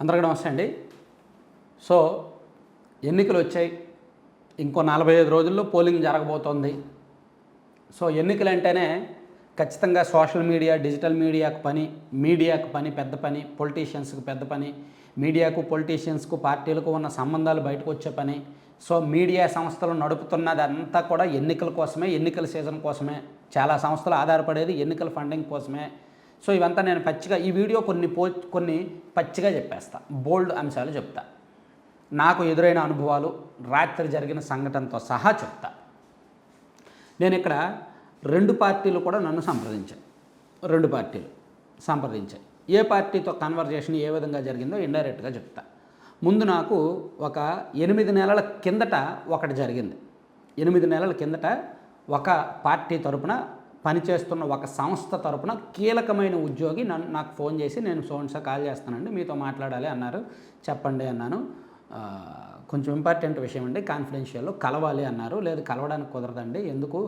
అందరికీ నమస్తే అండి. సో ఎన్నికలు వచ్చాయి ఇంకో నలభై ఐదు రోజుల్లో పోలింగ్ జరగబోతోంది. సో ఎన్నికలు అంటేనే ఖచ్చితంగా సోషల్ మీడియా డిజిటల్ మీడియాకు పని మీడియాకు పని పెద్ద పని పొలిటీషియన్స్కి పెద్ద పని మీడియాకు పొలిటీషియన్స్కు పార్టీలకు ఉన్న సంబంధాలు బయటకు వచ్చే పని. సో మీడియా సంస్థలు నడుపుతున్నది అంతా కూడా ఎన్నికల కోసమే ఎన్నికల సీజన్ కోసమే. చాలా సంస్థలు ఆధారపడేది ఎన్నికల ఫండింగ్ కోసమే. సో ఇవంతా నేను పచ్చిగా ఈ వీడియో కొన్ని పో కొన్ని పచ్చిగా చెప్పేస్తా. బోల్డ్ అంశాలు చెప్తా. నాకు ఎదురైన అనుభవాలు రాత్రి జరిగిన సంఘటనతో సహా చెప్తా. నేను ఇక్కడ రెండు పార్టీలు కూడా నన్ను సంప్రదించాయి రెండు పార్టీలు సంప్రదించాయి ఏ పార్టీతో కన్వర్జేషన్ ఏ విధంగా జరిగిందో ఇండైరెక్ట్గా చెప్తా. ముందు నాకు ఒక ఎనిమిది నెలల కిందట ఒకటి జరిగింది. ఎనిమిది నెలల కిందట ఒక పార్టీ తరపున పనిచేస్తున్న ఒక సంస్థ తరపున కీలకమైన ఉద్యోగి నన్ను నాకు ఫోన్ చేసి నేను సోన్సా కాల్ చేస్తానండి మీతో మాట్లాడాలి అన్నారు. చెప్పండి అన్నాను. కొంచెం ఇంపార్టెంట్ విషయం అండి కాన్ఫిడెన్షియల్లో కలవాలి అన్నారు. లేదు కలవడానికి కుదరదండి ఎందుకు?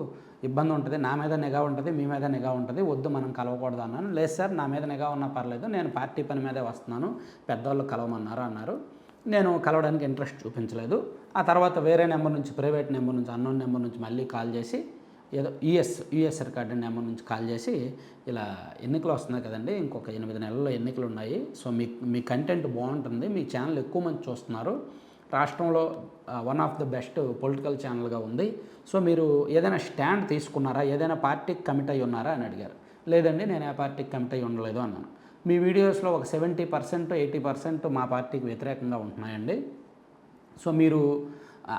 ఇబ్బంది ఉంటుంది నా మీద నిఘా ఉంటుంది మీ మీద నిఘా ఉంటుంది వద్దు మనం కలవకూడదు అన్నాను. లేదు సార్ నా మీద నిఘా ఉన్నా పర్లేదు నేను పార్టీ పని మీదే వస్తున్నాను పెద్దవాళ్ళు కలవమన్నారు అన్నారు. నేను కలవడానికి ఇంట్రెస్ట్ చూపించలేదు. ఆ తర్వాత వేరే నెంబర్ నుంచి ప్రైవేట్ నెంబర్ నుంచి అన్నోన్ నెంబర్ నుంచి మళ్ళీ కాల్ చేసి ఏదో యుఎస్ యుఎస్ రికార్డు నెంబర్ నుంచి కాల్ చేసి ఇలా ఎన్నికలు వస్తున్నాయి కదండి ఇంకొక ఎనిమిది నెలల్లో ఎన్నికలు ఉన్నాయి. సో మీ మీ కంటెంట్ బాగుంటుంది మీ ఛానల్ ఎక్కువ మంది చూస్తున్నారు. రాష్ట్రంలో one of the best political ఛానల్గా ఉంది. సో మీరు ఏదైనా స్టాండ్ తీసుకున్నారా ఏదైనా పార్టీకి కమిట్ అయి ఉన్నారా అని అడిగారు. లేదండి నేను ఏ పార్టీకి కమిట్ అయి ఉండలేదు అన్నాను. మీ వీడియోస్లో ఒక సెవెంటీ పర్సెంట్ ఎయిటీ పర్సెంట్ మా పార్టీకి వ్యతిరేకంగా ఉంటున్నాయండి. సో మీరు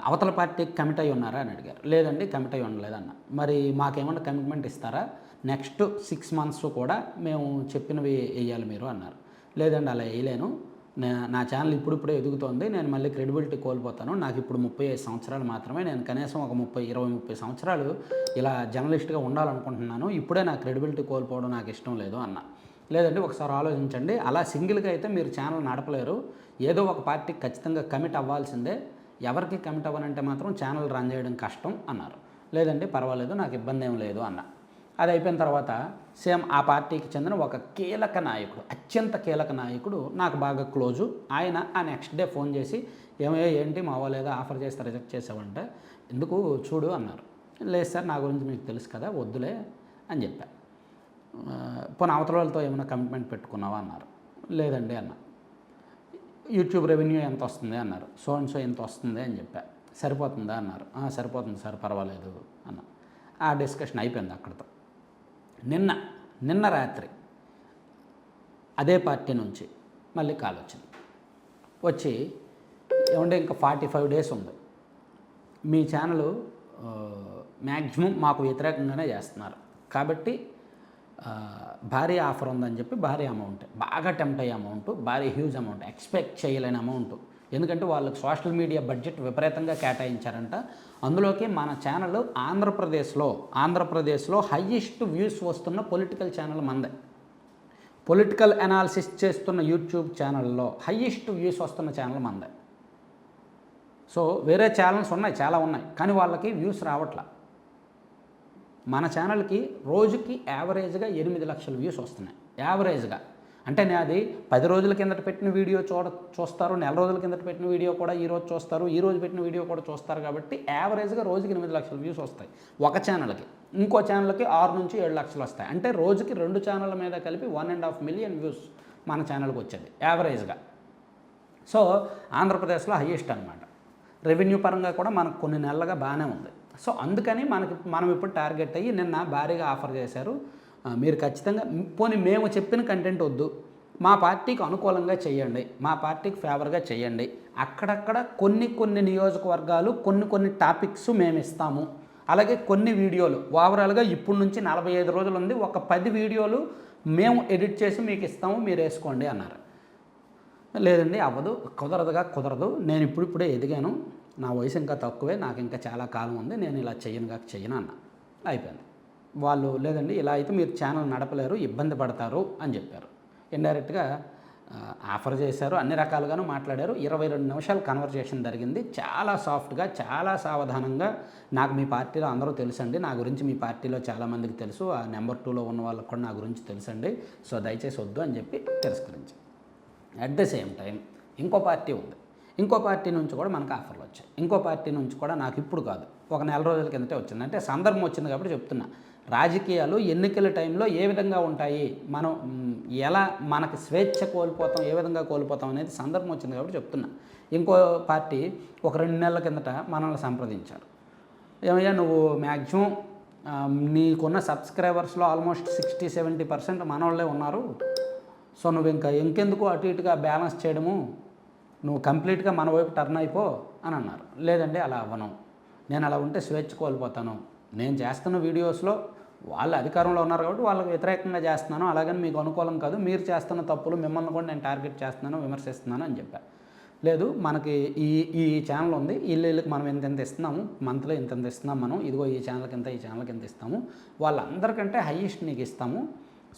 అవతల పార్టీకి కమిట్ అయి ఉన్నారా అని అడిగారు. లేదండి కమిట్ అయి ఉండలేదన్న. మరి మాకేమన్నా కమిట్మెంట్ ఇస్తారా? నెక్స్ట్ సిక్స్ మంత్స్ కూడా మేము చెప్పినవి వేయాలి మీరు అన్నారు. లేదండి అలా వేయలేను. నే- నా ఛానల్ ఇప్పుడిప్పుడే ఎదుగుతోంది. నేను మళ్ళీ క్రెడిబిలిటీ కోల్పోతాను. నాకు ఇప్పుడు ముప్పై ఐదు సంవత్సరాలు మాత్రమే. నేను కనీసం ఒక ముప్పై ఇరవై ముప్పై సంవత్సరాలు ఇలా జర్నలిస్ట్గా ఉండాలనుకుంటున్నాను. ఇప్పుడే నా క్రెడిబిలిటీ కోల్పోవడం నాకు ఇష్టం లేదు అన్న. లేదంటే ఒకసారి ఆలోచించండి. అలా సింగిల్గా అయితే మీరు ఛానల్ నడపలేరు. ఏదో ఒక పార్టీకి ఖచ్చితంగా కమిట్ అవ్వాల్సిందే. ఎవరికి కమిట్ అవ్వనంటే మాత్రం ఛానల్ రన్ చేయడం కష్టం అన్నారు. లేదండి పర్వాలేదు నాకు ఇబ్బంది ఏం లేదు అన్న. అది అయిపోయిన తర్వాత సేమ్ ఆ పార్టీకి చెందిన ఒక కీలక నాయకుడు అత్యంత కీలక నాయకుడు నాకు బాగా క్లోజు ఆయన ఆ నెక్స్ట్ డే ఫోన్ చేసి ఏమయ్యో ఏంటి మా వాళ్ళు ఏదో ఆఫర్ చేస్తే రిజెక్ట్ చేసావంటే ఎందుకు చూడు అన్నారు. లేదు సార్ నా గురించి మీకు తెలుసు కదా వద్దులే అని చెప్పా. పోనీ అవతల వాళ్ళతో ఏమైనా కమిట్మెంట్ పెట్టుకున్నావా అన్నారు. లేదండి అన్న. యూట్యూబ్ రెవెన్యూ ఎంత వస్తుంది అన్నారు. సో అండ్ సో ఎంత వస్తుంది అని చెప్పా. సరిపోతుందా అన్నారు. సరిపోతుంది సార్ పర్వాలేదు అన్న. ఆ డిస్కషన్ అయిపోయింది అక్కడితో. నిన్న నిన్న రాత్రి అదే పార్టీ నుంచి మళ్ళీ కాల్ వచ్చింది. వచ్చి ఏమంటే ఇంకా ఫార్టీ ఫైవ్ డేస్ ఉంది. మీ ఛానల్ మ్యాక్సిమం మాకు వ్యతిరేకంగానే చేస్తున్నారు. కాబట్టి భారీ ఆఫర్ ఉందని చెప్పి భారీ అమౌంట్ బాగా టెంప్ట్ అయ్యే అమౌంట్ భారీ హ్యూజ్ అమౌంట్ ఎక్స్పెక్ట్ చేయలేని అమౌంట్. ఎందుకంటే వాళ్ళకి సోషల్ మీడియా బడ్జెట్ విపరీతంగా కేటాయించారంట. అందులోకి మన ఛానల్ ఆంధ్రప్రదేశ్లో ఆంధ్రప్రదేశ్లో హయ్యెస్ట్ వ్యూస్ వస్తున్న పొలిటికల్ ఛానల్ మందే. పొలిటికల్ అనాలిసిస్ చేస్తున్న యూట్యూబ్ ఛానల్లో హయ్యెస్ట్ వ్యూస్ వస్తున్న ఛానల్ మందే. సో వేరే ఛానల్స్ ఉన్నాయి చాలా ఉన్నాయి. కానీ వాళ్ళకి వ్యూస్ రావట్లా. మన ఛానల్కి రోజుకి యావరేజ్గా ఎనిమిది లక్షల వ్యూస్ వస్తున్నాయి. యావరేజ్గా అంటే నేను అది పది రోజుల కిందట పెట్టిన వీడియో చూడ చూస్తారు నెల రోజుల కిందట పెట్టిన వీడియో కూడా ఈ రోజు చూస్తారు ఈ రోజు పెట్టిన వీడియో కూడా చూస్తారు కాబట్టి యావరేజ్గా రోజుకి ఎనిమిది లక్షల వ్యూస్ వస్తాయి. ఒక ఛానల్కి ఇంకో ఛానల్కి ఆరు నుంచి ఏడు లక్షలు వస్తాయి. అంటే రోజుకి రెండు ఛానళ్ళ మీద కలిపి one and half million views మన ఛానల్కి వచ్చేది. యావరేజ్గా సో ఆంధ్రప్రదేశ్లో హయ్యెస్ట్ అనమాట రెవెన్యూ పరంగా కూడా మనకు కొన్ని నెలలుగా బాగానే ఉంది. సో అందుకని మనకి మనం ఇప్పుడు టార్గెట్ అయ్యి నిన్న భారీగా ఆఫర్ చేశారు. మీరు ఖచ్చితంగా పోనీ మేము చెప్పిన కంటెంట్ వద్దు. మా పార్టీకి అనుకూలంగా చేయండి. మా పార్టీకి ఫేవర్గా చేయండి. అక్కడక్కడ కొన్ని కొన్ని నియోజకవర్గాలు కొన్ని కొన్ని టాపిక్స్ మేము ఇస్తాము. అలాగే కొన్ని వీడియోలు. ఓవరాల్గా ఇప్పటి నుంచి నలభై ఐదు రోజులు ఉంది. ఒక పది వీడియోలు మేము ఎడిట్ చేసి మీకు ఇస్తాము. మీరు వేసుకోండి అన్నారు. లేదండి అవ్వదు. కుదరదుగా కుదరదు. నేను ఇప్పుడిప్పుడే ఎదిగాను. నా వయసు ఇంకా తక్కువే నాకు ఇంకా చాలా కాలం ఉంది నేను ఇలా చెయ్యనుగా చెయ్యను అన్న. అయిపోయింది. వాళ్ళు లేదండి ఇలా అయితే మీరు ఛానల్ నడపలేరు ఇబ్బంది పడతారు అని చెప్పారు. ఇండైరెక్ట్గా ఆఫర్ చేశారు అన్ని రకాలుగాను మాట్లాడారు. ఇరవై రెండు నిమిషాలు కన్వర్జేషన్ జరిగింది. చాలా సాఫ్ట్గా చాలా సావధానంగా నాకు మీ పార్టీలో అందరూ తెలుసండి. నా గురించి మీ పార్టీలో చాలామందికి తెలుసు. ఆ నెంబర్ టూలో ఉన్న వాళ్ళకి కూడా నా గురించి తెలుసండి. సో దయచేసి వద్దు అని చెప్పి తిరస్కరించాను. అట్ ద సేమ్ టైం ఇంకో పార్టీ ఉంది. ఇంకో పార్టీ నుంచి కూడా మనకు ఆఫర్లు వచ్చాయి. ఇంకో పార్టీ నుంచి కూడా నాకు ఇప్పుడు కాదు. ఒక నెల రోజుల కిందటే వచ్చింది. అంటే సందర్భం వచ్చింది కాబట్టి చెప్తున్నా. రాజకీయాలు ఎన్నికల టైంలో ఏ విధంగా ఉంటాయి? మనం ఎలా మనకి స్వేచ్ఛ కోల్పోతాం? ఏ విధంగా కోల్పోతాం అనేది సందర్భం వచ్చింది కాబట్టి చెప్తున్నా. ఇంకో పార్టీ ఒక రెండు నెలల కిందట మనల్ని సంప్రదించారు. ఏమయ్యా నువ్వు మ్యాక్సిమం నీకున్న సబ్స్క్రైబర్స్లో ఆల్మోస్ట్ సిక్స్టీ సెవెంటీ పర్సెంట్ మనోళ్ళే ఉన్నారు. సో నువ్వు ఇంకా ఇంకెందుకు అటు ఇటుగా బ్యాలెన్స్ చేయడము? నువ్వు కంప్లీట్గా మన వైపు టర్న్ అయిపో అని అన్నారు. లేదండి అలా అవ్వను. నేను అలా ఉంటే స్వేచ్ఛ కోల్పోతాను. నేను చేస్తున్న వీడియోస్లో వాళ్ళు అధికారంలో ఉన్నారు కాబట్టి వాళ్ళకి వ్యతిరేకంగా చేస్తున్నాను. అలాగని మీకు అనుకూలం కాదు. మీరు చేస్తున్న తప్పులు మిమ్మల్ని కూడా నేను టార్గెట్ చేస్తున్నాను విమర్శిస్తున్నాను అని చెప్పా. లేదు మనకి ఈ ఈ ఛానల్ ఉంది. వీళ్ళు వీళ్ళకి మనం ఇంత ఎంత ఇస్తున్నాము. మంత్లో ఇంత ఎంత ఇస్తున్నాం మనం. ఇదిగో ఈ ఛానల్కి ఎంత ఈ ఛానల్కి ఎంత ఇస్తాము. వాళ్ళందరికంటే హయ్యెస్ట్ నీకు ఇస్తాము.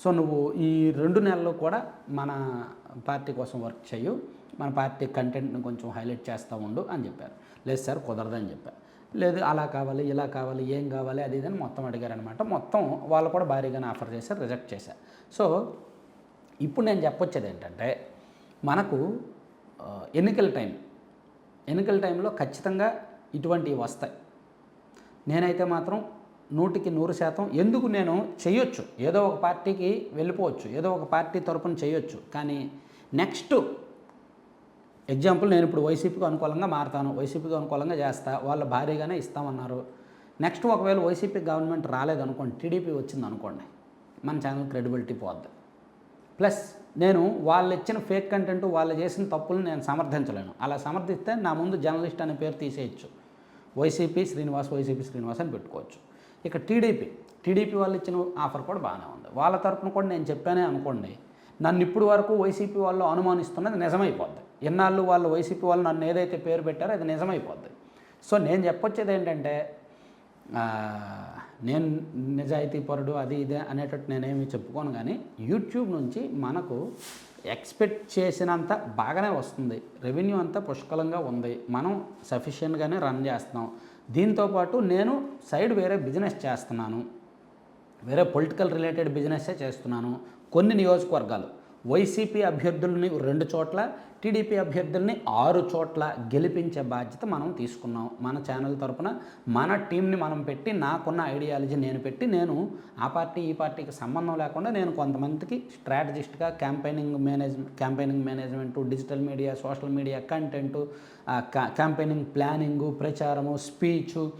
సో నువ్వు ఈ రెండు నెలలు కూడా మన పార్టీ కోసం వర్క్ చేయు మన పార్టీ కంటెంట్ని కొంచెం హైలైట్ చేస్తూ ఉండు అని చెప్పారు. లేదు సార్ కుదరదని చెప్పారు. లేదు అలా కావాలి ఇలా కావాలి ఏం కావాలి అది ఇదని మొత్తం అడిగారనమాట మొత్తం వాళ్ళు కూడా భారీగానే ఆఫర్ చేశారు రిజెక్ట్ చేశారు. సో ఇప్పుడు నేను చెప్పొచ్చేది ఏంటంటే మనకు ఎన్నికల టైం. ఎన్నికల టైంలో ఖచ్చితంగా ఇటువంటివి వస్తాయి. నేనైతే మాత్రం నూటికి నూరు శాతం ఎందుకు నేను చేయొచ్చు? ఏదో ఒక పార్టీకి వెళ్ళిపోవచ్చు ఏదో ఒక పార్టీ తరపున చేయొచ్చు. కానీ నెక్స్ట్ ఎగ్జాంపుల్ నేను ఇప్పుడు వైసీపీకి అనుకూలంగా మారుతాను. వైసీపీకి అనుకూలంగా చేస్తా. వాళ్ళ భారీగానే ఇస్తామన్నారు. నెక్స్ట్ ఒకవేళ వైసీపీ గవర్నమెంట్ రాలేదనుకోండి టీడీపీ వచ్చింది అనుకోండి మన ఛానల్ క్రెడిబిలిటీ పోద్ది. ప్లస్ నేను వాళ్ళు ఇచ్చిన ఫేక్ కంటెంట్ వాళ్ళు చేసిన తప్పులను నేను సమర్థించలేను. అలా సమర్థిస్తే నా ముందు జర్నలిస్ట్ అనే పేరు తీసేయచ్చు. వైసీపీ శ్రీనివాస్ వైసీపీ శ్రీనివాస్ అని పెట్టుకోవచ్చు. ఇక టీడీపీ టీడీపీ వాళ్ళు ఇచ్చిన ఆఫర్ కూడా బాగానే ఉంది. వాళ్ళ తరపున కూడా నేను చెప్పానే అనుకోండి నన్ను ఇప్పుడు వరకు వైసీపీ వాళ్ళు అనుమానిస్తున్నది నిజమైపోద్ది. ఎన్నాళ్ళు వాళ్ళు వైసీపీ వాళ్ళు నన్ను ఏదైతే పేరు పెట్టారో అది నిజమైపోద్ది. సో నేను చెప్పొచ్చేది ఏంటంటే నేను నిజాయితీ పరుడు అది ఇదే అనేటట్టు నేనేమి చెప్పుకోను కానీ యూట్యూబ్ నుంచి మనకు ఎక్స్పెక్ట్ చేసినంత బాగానే వస్తుంది. రెవెన్యూ అంతా పుష్కలంగా ఉంది. మనం సఫిషియెంట్గానే రన్ చేస్తున్నాం. దీంతోపాటు నేను సైడ్ వేరే బిజినెస్ చేస్తున్నాను. వేరే పొలిటికల్ రిలేటెడ్ బిజినెస్సే చేస్తున్నాను. కొన్ని నియోజకవర్గాలు. వైసీపీ అభ్యర్థుల్ని రెండు చోట్ల టీడీపీ అభ్యర్థుల్ని ఆరు చోట్ల గెలిపించే బాధ్యత మనం తీసుకున్నాం. మన ఛానల్ తరపున మన టీంని మనం పెట్టి నాకున్న ఐడియాలజీ నేను పెట్టి నేను ఆ పార్టీ ఈ పార్టీకి సంబంధం లేకుండా నేను కొంతమందికి స్ట్రాటజిస్ట్గా campaigning manage campaigning management digital media social media content campaigning planning ప్రచారము speech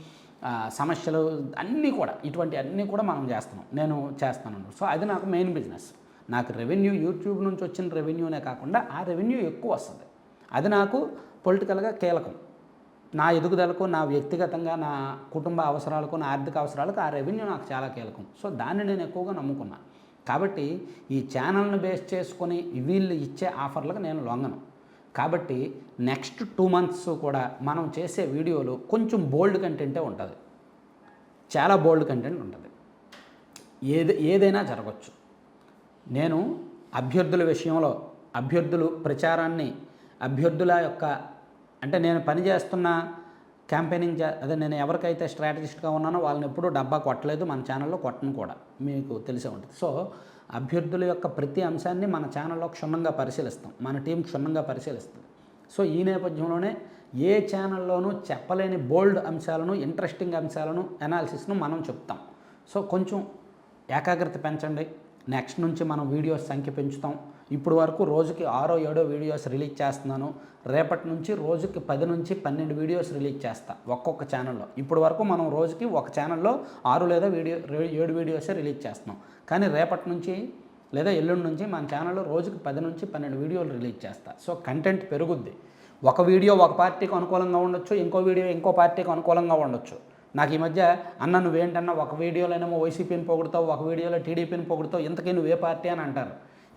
సమస్యలు అన్నీ కూడా ఇటువంటి అన్నీ కూడా మనం చేస్తున్నాం. నేను చేస్తాను. సో అది నాకు మెయిన్ బిజినెస్. నాకు రెవెన్యూ యూట్యూబ్ నుంచి వచ్చిన రెవెన్యూనే కాకుండా ఆ రెవెన్యూ ఎక్కువ వస్తుంది. అది నాకు పొలిటికల్గా కీలకం. నా ఎదుగుదలకు నా వ్యక్తిగతంగా నా కుటుంబ అవసరాలకు నా ఆర్థిక అవసరాలకు ఆ రెవెన్యూ నాకు చాలా కీలకం. సో దాన్ని నేను ఎక్కువగా నమ్ముకున్నా. కాబట్టి ఈ ఛానల్ను బేస్ చేసుకొని వీళ్ళు ఇచ్చే ఆఫర్లకు నేను లొంగను. కాబట్టి నెక్స్ట్ టూ మంత్స్ కూడా మనం చేసే వీడియోలు కొంచెం బోల్డ్ కంటెంటే ఉంటుంది. చాలా బోల్డ్ కంటెంట్ ఉంటుంది. ఏది ఏదైనా జరగచ్చు. నేను అభ్యర్థుల విషయంలో అభ్యర్థులు ప్రచారాన్ని అభ్యర్థుల యొక్క అంటే నేను పనిచేస్తున్న క్యాంపెయినింగ్ చే అదే నేను ఎవరికైతే స్ట్రాటజిస్ట్గా ఉన్నానో వాళ్ళని ఎప్పుడూ డబ్బా కొట్టలేదు మన ఛానల్లో కొట్టను కూడా మీకు తెలిసే ఉంటుంది. సో అభ్యర్థుల యొక్క ప్రతి అంశాన్ని మన ఛానల్లో క్షుణ్ణంగా పరిశీలిస్తాం మన టీం క్షుణ్ణంగా పరిశీలిస్తుంది. సో ఈ నేపథ్యంలోనే ఏ ఛానల్లోనూ చెప్పలేని బోల్డ్ అంశాలను ఇంట్రెస్టింగ్ అంశాలను అనాలిసిస్ను మనం చెప్తాం. సో కొంచెం ఏకాగ్రత పెంచండి నెక్స్ట్ నుంచి మనం వీడియోస్ సంఖ్య పెంచుతాం. ఇప్పుడు వరకు రోజుకి ఆరో ఏడో వీడియోస్ రిలీజ్ చేస్తున్నాను. రేపటి నుంచి రోజుకి పది నుంచి పన్నెండు వీడియోస్ రిలీజ్ చేస్తా ఒక్కొక్క ఛానల్లో. ఇప్పుడు వరకు మనం రోజుకి ఒక ఛానల్లో ఆరు లేదా వీడియో ఏడు వీడియోసే రిలీజ్ చేస్తున్నాం. కానీ రేపటి నుంచి లేదా ఎల్లుండి నుంచి మన ఛానల్లో రోజుకి పది నుంచి పన్నెండు వీడియోలు రిలీజ్ చేస్తా. సో కంటెంట్ పెరుగుద్ది. ఒక వీడియో ఒక పార్టీకి అనుకూలంగా ఉండొచ్చు ఇంకో వీడియో ఇంకో పార్టీకి అనుకూలంగా ఉండొచ్చు. నాకు ఈ మధ్య అన్న నువ్వేంటన్నా ఒక వీడియోలోనేమో వైసీపీని పొగుడుతావు ఒక వీడియోలో టీడీపీని పొగుడుతావు ఇంతకీ నువ్వు ఏ పార్టీ అని అంటారు.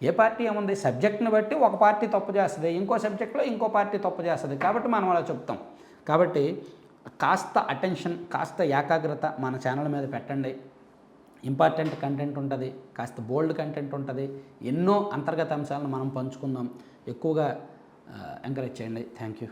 ఏ పార్టీ ఏముంది? సబ్జెక్ట్ని బట్టి ఒక పార్టీ తప్పు చేస్తుంది ఇంకో సబ్జెక్ట్లో ఇంకో పార్టీ తప్పు చేస్తుంది. కాబట్టి మనం అలా చెప్తాం. కాబట్టి కాస్త అటెన్షన్ కాస్త ఏకాగ్రత మన ఛానల్ మీద పెట్టండి. ఇంపార్టెంట్ కంటెంట్ ఉంటుంది కాస్త బోల్డ్ కంటెంట్ ఉంటుంది. ఎన్నో అంతర్గత అంశాలను మనం పంచుకుందాం. ఎక్కువగా ఎంకరేజ్ చేయండి. Thank you.